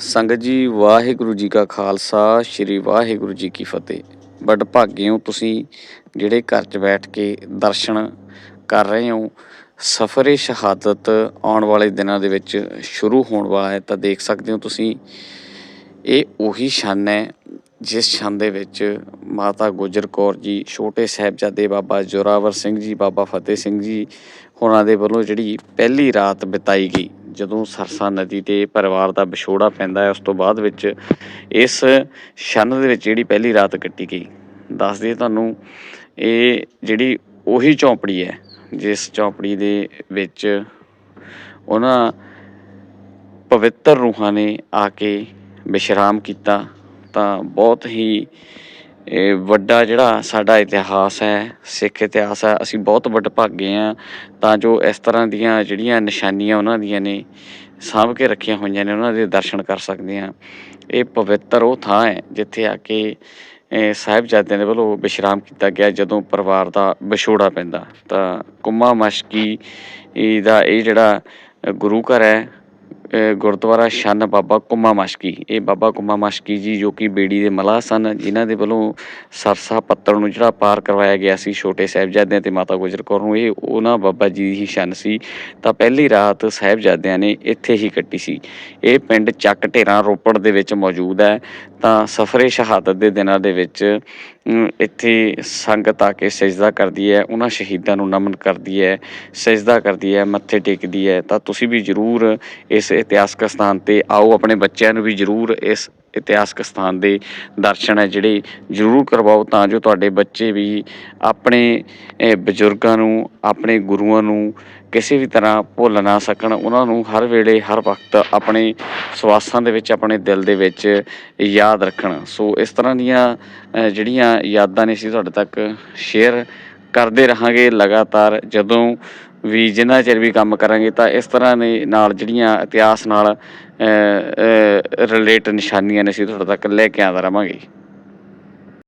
ਸੰਗਤ ਜੀ, ਵਾਹਿਗੁਰੂ ਜੀ ਕਾ ਖਾਲਸਾ, ਸ੍ਰੀ ਵਾਹਿਗੁਰੂ ਜੀ ਕੀ ਫਤਿਹ। ਬੜ ਭਾਗੇ ਹੋ ਤੁਸੀਂ ਜਿਹੜੇ ਘਰ 'ਚ ਬੈਠ ਕੇ ਦਰਸ਼ਨ ਕਰ ਰਹੇ ਹੋ, ਸਫਰੇ ਸ਼ਹਾਦਤ ਆਉਣ ਵਾਲੇ ਦਿਨਾਂ ਦੇ ਵਿੱਚ ਸ਼ੁਰੂ ਹੋਣ ਵਾਲਾ ਹੈ, ਤਾਂ ਦੇਖ ਸਕਦੇ ਹੋ ਤੁਸੀਂ, ਇਹ ਉਹੀ ਛੰਨ ਹੈ, ਜਿਸ ਛੰਨ ਦੇ ਵਿੱਚ ਮਾਤਾ ਗੁਜਰ ਕੌਰ ਜੀ, ਛੋਟੇ ਸਾਹਿਬਜ਼ਾਦੇ ਬਾਬਾ ਜੋਰਾਵਰ ਸਿੰਘ ਜੀ, ਬਾਬਾ ਫਤਿਹ ਸਿੰਘ ਜੀ ਹੋਰਾਂ ਦੇ ਵੱਲੋਂ ਜਿਹੜੀ ਪਹਿਲੀ ਰਾਤ ਬਿਤਾਈ ਗਈ। ਜਦੋਂ ਸਰਸਾ ਨਦੀ ਤੇ ਪਰਿਵਾਰ ਦਾ ਵਿਛੋੜਾ ਪੈਂਦਾ ਹੈ, ਉਸ ਤੋਂ ਬਾਅਦ ਵਿੱਚ ਇਸ ਛੰਨ ਦੇ ਵਿੱਚ ਜਿਹੜੀ ਪਹਿਲੀ ਰਾਤ ਕੱਟੀ ਗਈ। ਦੱਸ ਦਈਏ ਤੁਹਾਨੂੰ, ਇਹ ਜਿਹੜੀ ਉਹੀ ਝੌਂਪੜੀ ਹੈ, ਜਿਸ ਝੌਂਪੜੀ ਦੇ ਵਿੱਚ ਉਹਨਾਂ ਪਵਿੱਤਰ ਰੂਹਾਂ ਨੇ ਆ ਕੇ ਵਿਸ਼ਰਾਮ ਕੀਤਾ, ਤਾਂ ਬਹੁਤ ਹੀ ਇਹ ਵੱਡਾ ਜਿਹੜਾ ਸਾਡਾ ਇਤਿਹਾਸ ਹੈ, ਸਿੱਖ ਇਤਿਹਾਸ ਹੈ, ਅਸੀਂ ਬਹੁਤ ਵਡਭਾਗੇ ਹਾਂ। ਤਾਂ ਜੋ ਇਸ ਤਰ੍ਹਾਂ ਦੀਆਂ ਜਿਹੜੀਆਂ ਨਿਸ਼ਾਨੀਆਂ ਉਹਨਾਂ ਦੀਆਂ ਨੇ, ਸਾਂਭ ਕੇ ਰੱਖੀਆਂ ਹੋਈਆਂ ਨੇ, ਉਹਨਾਂ ਦੇ ਦਰਸ਼ਨ ਕਰ ਸਕਦੇ ਹਾਂ। ਇਹ ਪਵਿੱਤਰ ਉਹ ਥਾਂ ਹੈ, ਜਿੱਥੇ ਆ ਕੇ ਸਾਹਿਬਜ਼ਾਦਿਆਂ ਦੇ ਵੱਲੋਂ ਵਿਸ਼ਰਾਮ ਕੀਤਾ ਗਿਆ, ਜਦੋਂ ਪਰਿਵਾਰ ਦਾ ਵਿਛੋੜਾ ਪੈਂਦਾ। ਤਾਂ ਕੁੰਮਾ ਮਸ਼ਕੀ ਦਾ ਇਹ ਜਿਹੜਾ ਗੁਰੂ ਘਰ ਹੈ ਗੁਰਦੁਆਰਾ ਛੰਨ ਬਾਬਾ ਕੁੰਮਾ ਮਸ਼ਕੀ। ਇਹ ਬਾਬਾ ਕੁੰਮਾ ਮਸ਼ਕੀ ਜੀ ਜੋ ਕਿ ਬੇੜੀ ਦੇ ਮਲਾਹ ਸਨ, ਜਿਨ੍ਹਾਂ ਦੇ ਵੱਲੋਂ ਸਰਸਾ ਪੱਤਲ ਨੂੰ ਜਿਹੜਾ ਪਾਰ ਕਰਵਾਇਆ ਗਿਆ ਸੀ ਛੋਟੇ ਸਾਹਿਬਜ਼ਾਦਿਆਂ ਤੇ ਮਾਤਾ ਗੁਜਰ ਕੌਰ ਨੂੰ, ਇਹ ਉਹਨਾਂ ਬਾਬਾ ਜੀ ਦੀ ਹੀ ਸ਼ਨ ਸੀ। ਤਾਂ ਪਹਿਲੀ ਰਾਤ ਸਾਹਿਬਜ਼ਾਦਿਆਂ ਨੇ ਇੱਥੇ ਹੀ ਕੱਟੀ ਸੀ। ਇਹ ਪਿੰਡ ਚੱਕ ਢੇਰਾਂ ਰੋਪੜ ਦੇ ਵਿੱਚ ਮੌਜੂਦ ਹੈ। ਤਾਂ ਸਫਰੇ ਸ਼ਹਾਦਤ ਦੇ ਦਿਨਾਂ ਦੇ ਵਿੱਚ ਇੱਥੇ ਸੰਗਤ ਆ ਕੇ ਸਜਦਾ ਕਰਦੀ ਹੈ, ਉਹਨਾਂ ਸ਼ਹੀਦਾਂ ਨੂੰ ਨਮਨ ਕਰਦੀ ਹੈ, ਸਜਦਾ ਕਰਦੀ ਹੈ, ਮੱਥੇ ਟੇਕਦੀ ਹੈ। ਤਾਂ ਤੁਸੀਂ ਵੀ ਜ਼ਰੂਰ ਇਸ ਇਤਿਹਾਸਕ ਸਥਾਨ ਤੇ ਆਓ, ਆਪਣੇ ਬੱਚਿਆਂ ਨੂੰ ਵੀ ਜ਼ਰੂਰ ਇਸ ਇਤਿਹਾਸਕ ਸਥਾਨ ਦੇ ਦਰਸ਼ਨ ਹੈ ਜਿਹੜੇ ਜ਼ਰੂਰ ਕਰਵਾਓ ਤਾਂ ਜੋ ਤੁਹਾਡੇ ਬੱਚੇ ਵੀ ਆਪਣੇ ਬਜ਼ੁਰਗਾਂ ਨੂੰ, ਆਪਣੇ ਗੁਰੂਆਂ ਨੂੰ ਕਿਸੇ ਵੀ ਤਰ੍ਹਾਂ ਭੁੱਲ ਨਾ ਸਕਣ। ਉਹਨਾਂ ਨੂੰ ਹਰ ਵੇਲੇ, ਹਰ ਵਕਤ ਆਪਣੇ ਸਵਾਸਾਂ ਦੇ ਵਿੱਚ, ਆਪਣੇ ਦਿਲ ਦੇ ਵਿੱਚ ਯਾਦ ਰੱਖਣ। ਸੋ ਇਸ ਤਰ੍ਹਾਂ ਦੀਆਂ ਜਿਹੜੀਆਂ ਯਾਦਾਂ ਨੇ ਅਸੀਂ ਤੁਹਾਡੇ ਤੱਕ ਸ਼ੇਅਰ ਕਰਦੇ ਰਹਾਂਗੇ ਲਗਾਤਾਰ। ਜਦੋਂ ਵੀ ਜਿੰਨਾ ਚਿਰ ਵੀ ਕੰਮ ਕਰਾਂਗੇ ਤਾਂ ਇਸ ਤਰ੍ਹਾਂ ਦੇ ਨਾਲ ਜਿਹੜੀਆਂ ਇਤਿਹਾਸ ਨਾਲ ਰਿਲੇਟ ਨਿਸ਼ਾਨੀਆਂ ਨੇ ਅਸੀਂ ਤੁਹਾਡੇ ਤੱਕ ਲੈ ਕੇ ਆਉਂਦਾ ਰਵਾਂਗੇ